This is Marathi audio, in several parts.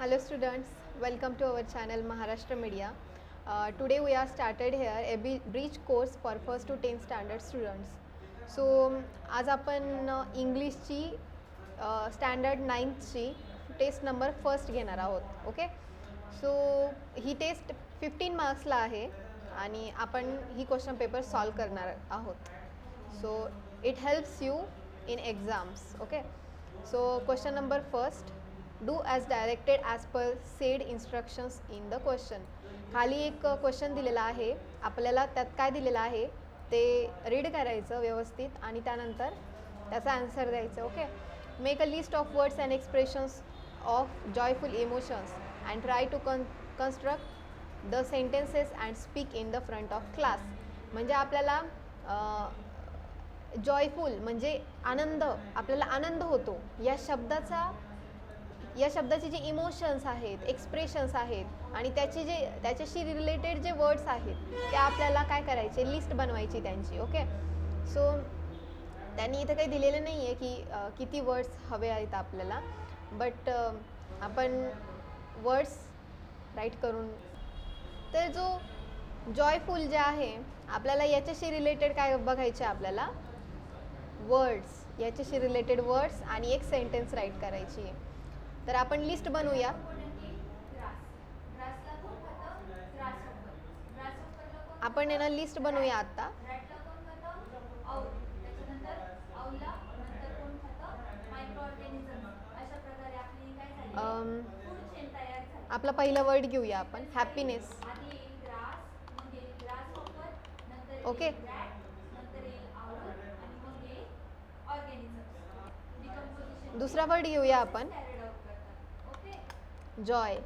Hello students welcome to our channel Maharashtra media today we are started here A B bridge course for first to ten standard students so आज आपण इंग्लिशची स्टँडर्ड नाईन्थची टेस्ट नंबर फर्स्ट घेणार आहोत ओके सो ही टेस्ट फिफ्टीन मार्क्सला आहे आणि आपण ही क्वेश्चन पेपर सॉल्व करणार आहोत so it helps you in exams okay so question number first do as directed as per said instructions in the question खाली एक क्वेश्चन दिलेला आहे आपल्याला त्यात काय दिलेलं आहे ते रीड करायचं व्यवस्थित आणि त्यानंतर त्याचा आन्सर द्यायचं okay make a list of words and expressions of joyful emotions and try to con construct the sentences and speak in the front of class म्हणजे आपल्याला जॉयफुल म्हणजे आनंद आपल्याला आनंद होतो या शब्दाचा या शब्दाचे जे इमोशन्स आहेत एक्सप्रेशन्स आहेत आणि त्याचे जे त्याच्याशी रिलेटेड जे वर्ड्स आहेत ते आपल्याला काय करायचे लिस्ट बनवायची त्यांची ओके सो त्यांनी इथं काही दिलेलं नाही आहे की किती वर्ड्स हवे आहेत आपल्याला बट आपण वर्ड्स राईट करून तर जो जॉयफुल जे आहे आपल्याला याच्याशी रिलेटेड काय बघायचे आपल्याला वर्ड्स याच्याशी रिलेटेड वर्ड्स आणि एक सेंटेन्स राईट करायची तर आपण लिस्ट बनवूया आपण यांना लिस्ट बनवूया आत्ता आपला पहिला वर्ड घेऊया आपण हॅपीनेस ओके दुसरा वर्ड घेऊया आपण जॉय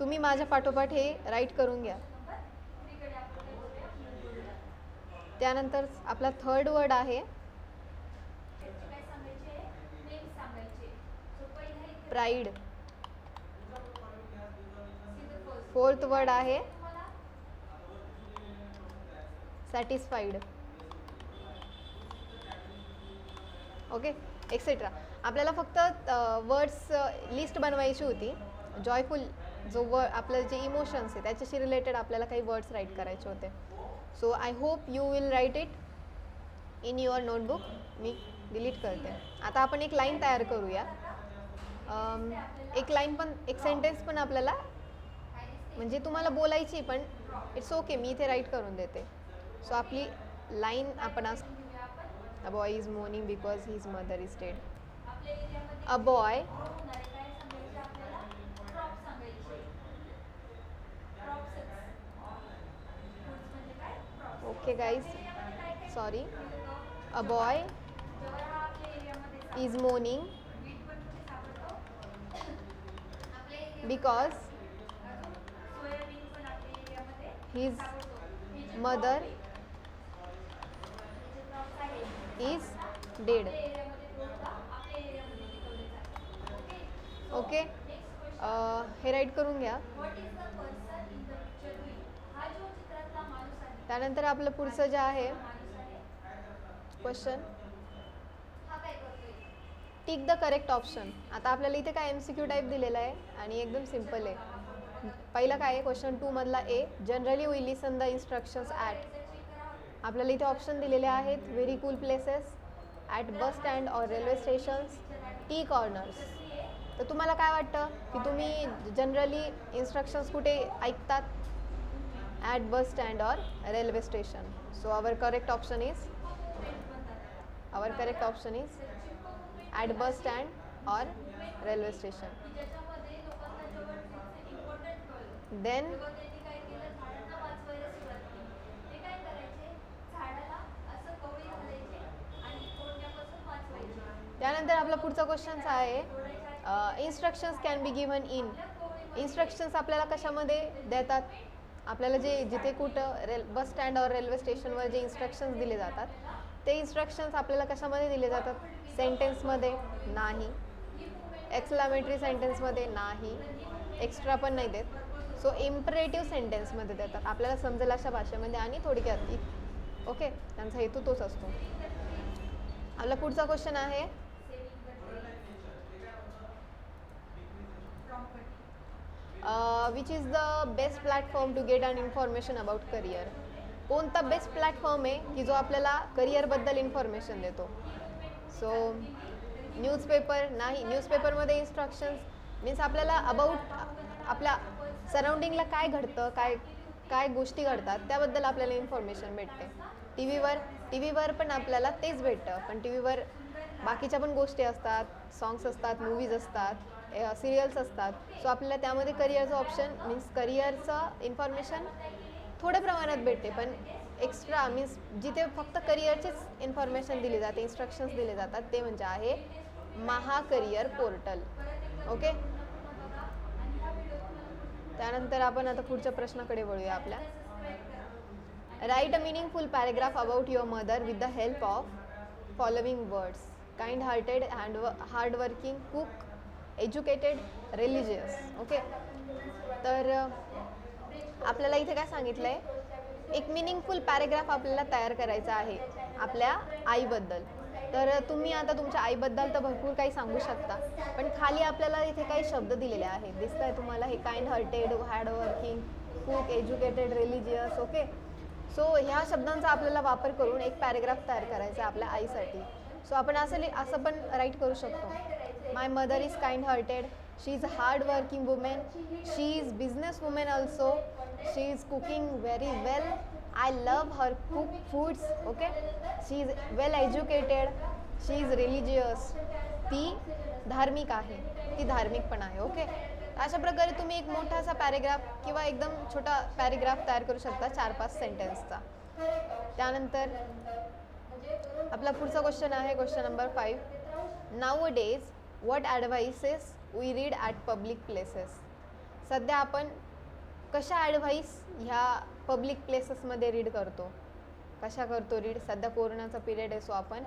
तुम्ही माझ्या पाठोपाठ हे राईट करून घ्या त्यानंतर आपला थर्ड वर्ड आहे प्राईड फोर्थ वर्ड आहे सॅटिस्फाईड ओके एक्सेट्रा आपल्याला फक्त वर्ड्स लिस्ट बनवायची होती जॉयफुल जो व आपलं जे इमोशन्स आहे त्याच्याशी रिलेटेड आपल्याला काही वर्ड्स राईट करायचे होते so I hope you will write it in your notebook me delete करते आता आपण एक लाईन तयार करूया एक लाईन पण एक सेंटेन्स पण आपल्याला म्हणजे तुम्हाला बोलायची पण इट्स ओके मी इथे राईट करून देते सो आपली लाईन आपण आज boy is mourning because his mother is dead A boy okay guys, sorry, a boy is moaning because his mother is dead. Okay uh, हे राईट करून घ्या त्यानंतर आपलं पुढचं जे आहे question tick the correct option आता आपल्याला इथे काय एम सी क्यू टाईप दिलेला आहे आणि एकदम सिम्पल आहे पहिला काय आहे क्वेश्चन मधला a generally we listen the instructions at आपल्याला इथे ऑप्शन दिलेले आहेत very cool places at bus stand or railway stations tea corners तर तुम्हाला काय वाटतं की तुम्ही जनरली इन्स्ट्रक्शन्स कुठे ऐकतात at bus stand or railway station so our correct option is our correct option is at bus stand or railway station then त्यानंतर आपला पुढचा क्वेश्चन आहे instructions can be given in instructions आपल्याला कशामध्ये देतात आपल्याला जे जिथे कुठं रेल बस स्टँडवर रेल्वे स्टेशनवर जे इन्स्ट्रक्शन्स दिले जातात ते इन्स्ट्रक्शन्स आपल्याला कशामध्ये दिले जातात सेंटेन्समध्ये नाही एक्सलामेटरी सेंटेन्समध्ये नाही एक्स्ट्रा पण नाही देत सो इम्परेटिव्ह सेंटेन्समध्ये देतात आपल्याला समजेल अशा भाषेमध्ये आणि थोडक्यात ओके त्यांचा हेतू तोच असतो आपला पुढचा क्वेश्चन आहे which is the best platform to get an information about career कोणता बेस्ट प्लॅटफॉर्म आहे की जो आपल्याला करिअरबद्दल इन्फॉर्मेशन देतो सो न्यूजपेपर नाही न्यूजपेपरमध्ये इन्स्ट्रक्शन्स मीन्स आपल्याला अबाऊट आपल्या सराउंडिंगला काय घडतं काय काय गोष्टी घडतात त्याबद्दल आपल्याला इन्फॉर्मेशन भेटते टी व्हीवर टी व्हीवर पण आपल्याला तेच भेटतं पण टी व्हीवर बाकीच्या पण गोष्टी असतात सॉंग्स असतात मूवीज असतात सिरियल्स असतात सो आपल्याला त्यामध्ये करिअरचं ऑप्शन मीन्स करिअरचं इन्फॉर्मेशन थोड्या प्रमाणात भेटते पण एक्स्ट्रा मीन्स जिथे फक्त करिअरचेच इन्फॉर्मेशन दिली जाते इन्स्ट्रक्शन्स दिले जातात ते म्हणजे आहे महा करिअर पोर्टल ओके त्यानंतर आपण आता पुढच्या प्रश्नाकडे वळूया आपल्या write a meaningful paragraph about your mother with the help of following words kind hearted hand hardworking cook educated religious okay तर आपल्याला इथे काय सांगितलं आहे एक मिनिंगफुल पॅरेग्राफ आपल्याला तयार करायचा आहे आपल्या आईबद्दल तर तुम्ही आता तुमच्या आईबद्दल तर भरपूर काही सांगू शकता पण खाली आपल्याला इथे काही शब्द दिलेले आहेत दिसत आहे तुम्हाला हे kind hearted working cook educated religious okay so ह्या शब्दांचा आपल्याला वापर करून एक पॅरेग्राफ तयार करायचा आहे आपल्या आईसाठी सो आपण असं असं पण राईट करू शकतो my mother is kind hearted she is hard working women she is business women also she is cooking very well I love her cook foods okay she is well educated she is religious ती धार्मिक आहे ती धार्मिक पण आहे ओके अशा प्रकारे तुम्ही एक मोठा असा पॅरेग्राफ किंवा एकदम छोटा पॅरेग्राफ तयार करू शकता चार पाच सेंटेन्सचा त्यानंतर आपला पुढचा क्वेश्चन आहे question number five a days what advices we read at public places सध्या आपण कशा ॲडवाईस ह्या पब्लिक प्लेसेसमध्ये रीड करतो कशा करतो रीड सध्या कोरोनाचा पिरियड आहे सो आपण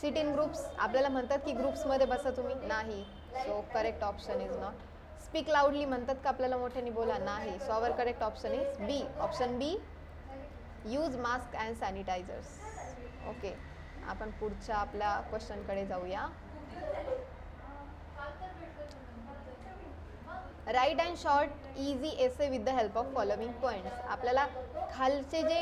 सिट इन ग्रुप्स आपल्याला म्हणतात की ग्रुप्समध्ये बसा तुम्ही नाही so correct option is not speak loudly म्हणतात का आपल्याला मोठ्याने बोला नाही so our correct option is B option B use mask and sanitisers okay आपण पुढच्या आपल्या क्वेश्चनकडे जाऊया write and short easy essay with the help of following points आपल्याला खालचे जे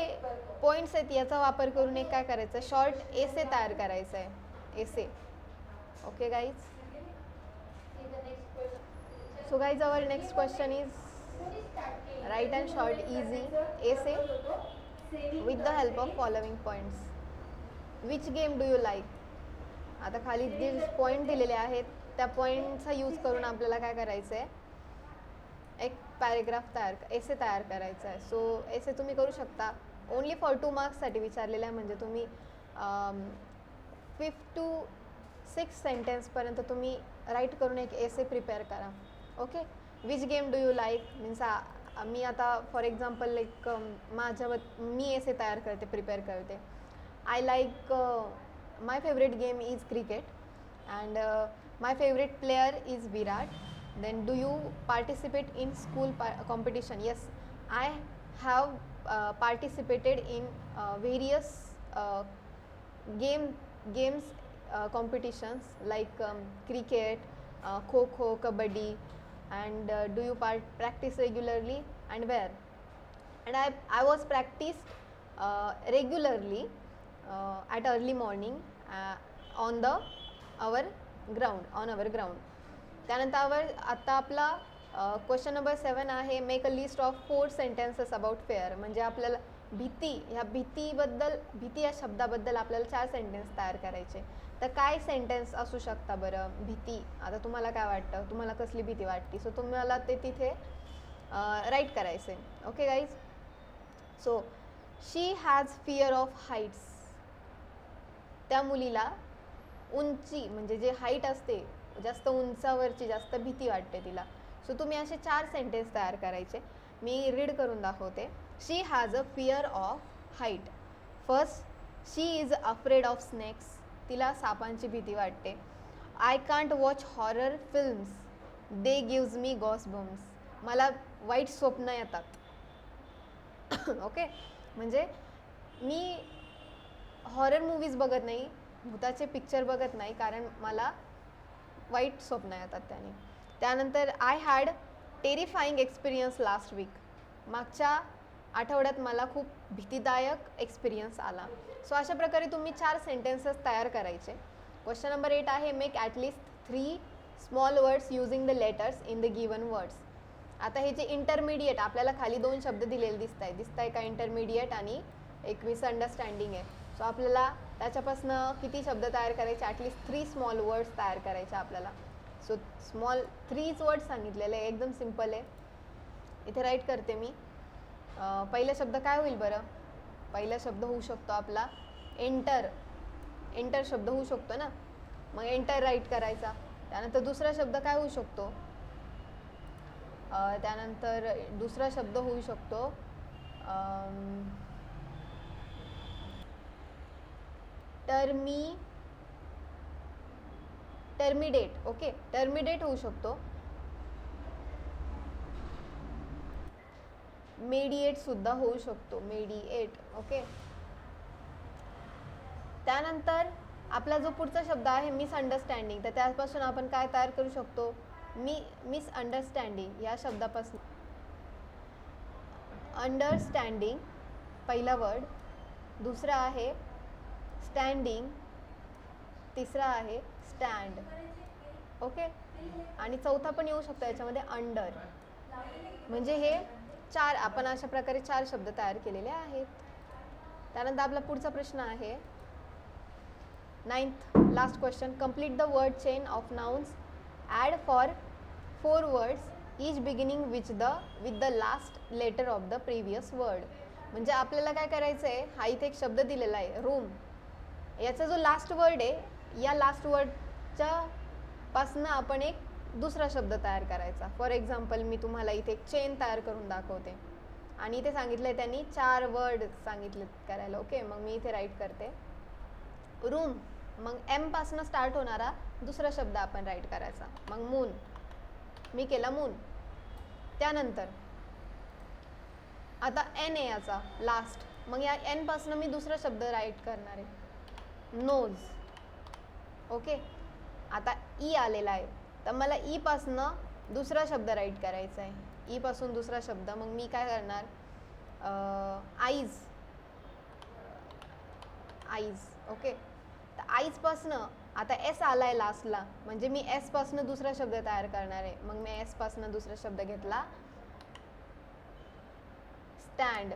पॉईंट्स आहेत याचा वापर करून एक काय करायचं शॉर्ट एसे तयार करायचं आहे essay okay guys so guys our next question is write and short easy essay with the help of following points which game do you like आता खाली जे पॉईंट दिलेले आहेत त्या पॉईंटचा यूज करून आपल्याला काय करायचं आहे पॅरेग्राफ तयार एसे तयार करायचा आहे सो एसे तुम्ही करू शकता ओनली फॉर टू मार्क्ससाठी विचारलेलं आहे म्हणजे तुम्ही फिफ्थ टू सिक्स सेंटेन्सपर्यंत तुम्ही राईट करून एक एसे प्रिपेअर करा okay which game do you like means मी आता फॉर एक्झाम्पल लाईक माझ्या मी एसे तयार करते प्रिपेअर करते I like my favourite game is cricket and my favourite player is Virat then do you participate in school par competition yes i have uh, participated in uh, various uh, game games uh, competitions like um, cricket uh, kho kho kabaddi and uh, do you practice regularly and where and i i was practiced regularly at early morning on the our ground on our ground त्यानंतर आता आपला क्वेश्चन नंबर सेवन आहे make a list of four sentences about fear म्हणजे आपल्याला भीती ह्या भीतीबद्दल भीती या शब्दाबद्दल आपल्याला चार सेंटेन्स तयार करायचे तर काय सेंटेन्स असू शकता बरं भीती आता तुम्हाला काय वाटतं तुम्हाला कसली भीती वाटते सो तुम्हाला ते तिथे राईट करायचे okay guys so she has fear of heights त्या मुलीला उंची म्हणजे जे हाईट असते जास्त उंचावरची जास्त भीती वाटते तिला सो तुम्ही असे चार सेंटेन्स तयार करायचे मी रीड करून दाखवते she has a fear of height first she is afraid of snakes तिला सापांची भीती वाटते I can't watch horror films they gives me goose bumps मला वाईट स्वप्न येतात ओके म्हणजे मी हॉरर मूवीज बघत नाही भूताचे पिक्चर बघत नाही कारण मला वाईट स्वप्न येतात त्याने त्यानंतर I had terrifying experience last week मागच्या आठवड्यात मला खूप भीतीदायक एक्सपिरियन्स आला सो अशा प्रकारे तुम्ही चार सेंटेन्सेस तयार करायचे क्वेश्चन नंबर एट आहे make at least three small words using the letters in the given words आता हे जे इंटरमिडिएट आपल्याला खाली दोन शब्द दिलेले दिसत आहे दिसत आहे का इंटरमिडिएट आणि एक मिसअंडरस्टँडिंग आहे सो आपल्याला त्याच्यापासनं किती शब्द तयार करायचे ॲटलीस्ट थ्री स्मॉल वर्ड्स तयार करायचे आपल्याला सो स्मॉल थ्रीच वर्ड सांगितलेले एकदम सिम्पल आहे इथे राईट करते मी पहिला शब्द काय होईल बरं पहिला शब्द होऊ शकतो आपला एंटर एंटर शब्द होऊ शकतो ना मग एंटर राईट करायचा त्यानंतर दुसरा शब्द काय होऊ शकतो त्यानंतर दुसरा शब्द होऊ शकतो टर्मी टर्मिडेट ओके टर्मिडेट होऊ शकतो मेडिएट सुद्धा होऊ शकतो मेडिएट ओके त्यानंतर आपला जो पुढचा शब्द आहे मिसअंडरस्टँडिंग तर त्यापासून आपण काय तयार करू शकतो मी मिसअंडरस्टँडिंग या शब्दापासून अंडरस्टँडिंग पहिला वर्ड दुसरा आहे स्टँडिंग तिसरा आहे स्टँड ओके आणि चौथा पण येऊ शकतो याच्यामध्ये अंडर म्हणजे हे चार आपण अशा प्रकारे चार शब्द तयार केलेले आहेत त्यानंतर आपला पुढचा प्रश्न आहे ninth last question complete the word chain of nouns add for four words is beginning which the with the last letter of the previous word म्हणजे आपल्याला काय करायचं आहे हा इथे एक शब्द दिलेला आहे रूम याचा जो लास्ट वर्ड आहे या लास्ट वर्डच्या पासनं आपण एक दुसरा शब्द तयार करायचा फॉर एक्झाम्पल मी तुम्हाला इथे एक चेन तयार करून दाखवते आणि इथे सांगितलं त्यांनी चार वर्ड सांगितले करायला ओके मग मी इथे राईट करते रूम मग एमपासनं स्टार्ट होणारा दुसरा शब्द आपण राईट करायचा मग मून मी केला मून त्यानंतर आता एन ए याचा लास्ट मग या एनपासनं मी दुसरा शब्द राईट करणार आहे नोज ओके आता ई e आलेला आहे तर मला ईपासनं e दुसरा शब्द राईट करायचा आहे ईपासून e दुसरा शब्द मग मी काय करणार आईज आईज ओके तर आईजपासनं आता एस आलाय लास्टला म्हणजे मी एसपासनं दुसरा शब्द तयार करणार आहे मग मी एसपासनं दुसरा शब्द घेतला स्टँड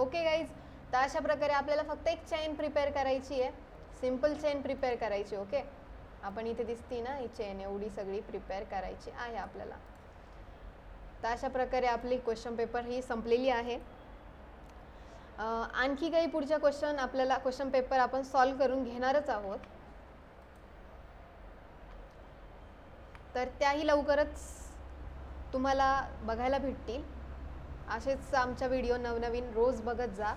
ओके गाईज तर अशा प्रकारे आपल्याला फक्त एक चेन प्रिपेअर करायची आहे सिम्पल चेन प्रिपेअर करायची ओके आपण इथे दिसती ना ही चेन एवढी सगळी प्रिपेअर करायची आहे आपल्याला तर अशा प्रकारे आपली क्वेश्चन पेपर ही संपलेली आहे आणखी काही पुढच्या क्वेश्चन आपल्याला क्वेश्चन पेपर आपण सॉल्व करून घेणारच आहोत तर त्याही लवकरच तुम्हाला बघायला भेटतील असेच आमच्या व्हिडिओ नवनवीन रोज बघत जा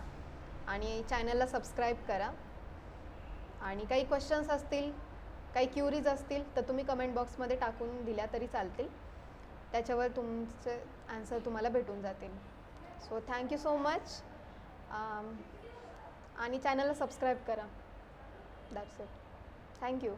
आणि चॅनलला सबस्क्राईब करा आणि काही क्वेश्चन्स असतील काही क्युरीज असतील तर तुम्ही कमेंट बॉक्समध्ये टाकून दिल्या तरी चालतील त्याच्यावर तुमचे आन्सर तुम्हाला भेटून जातील सो थँक्यू सो मच आणि चॅनलला सबस्क्राईब करा दॅट्स इट थँक्यू